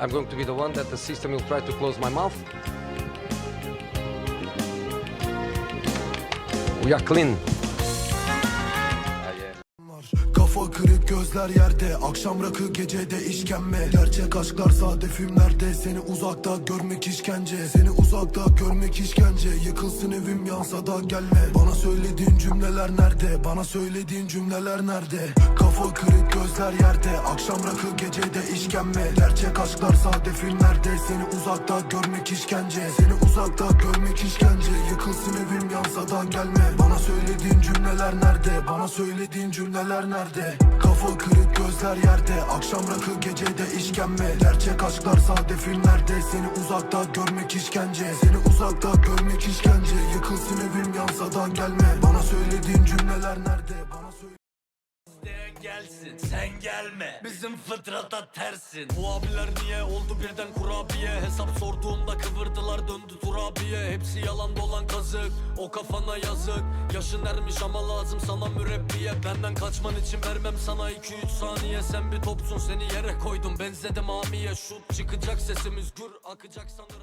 I'm going to be the one that the system will try to close my mouth. We are clean. Kafa kırık gözler yerde. Akşam rakı gecede işkembe. Gerçek aşklar sade filmlerde. Seni uzakta görmek işkence. Seni uzakta görmek işkence. Yıkılsın evim yansa da gelme. Bana söylediğin cümleler nerede? Bana söylediğin cümleler nerede? Kafa kırık gözler yerde Akşam rakı gecede işkembe. Gerçek aşklar sade filmlerde Seni uzakta görmek işkence. Seni uzakta görmek işkence. Yıkılsın evim yansa da gelme. Bana söylediğin cümleler nerede? Bana söylediğin cümleler nerede? Kafa kırık gözler yerde. Akşam rakı gecede işkembe. Gerçek aşklar sade filmlerde Seni uzakta görmek işkence. Seni uzakta görmek işkence. Yıkılsın evim yansa da gelme. Bana söylediğin cümleler nerede İsteyen gelsin. Sen gelme Bizim fıtrata tersin. Bu abiler niye oldu birden kurabiye? Hesap sorduğumda kıvırdılar döndü turabiye Hepsi yalan dolan kazık o kafana yazık. Yaşın ermiş ama lazım sana mürebbiye. Benden kaçman için vermem sana 2-3 saniye. Sen bir topsun seni yere koydum benzedim amiye. Şut çıkacak sesimiz gür akacak sanırım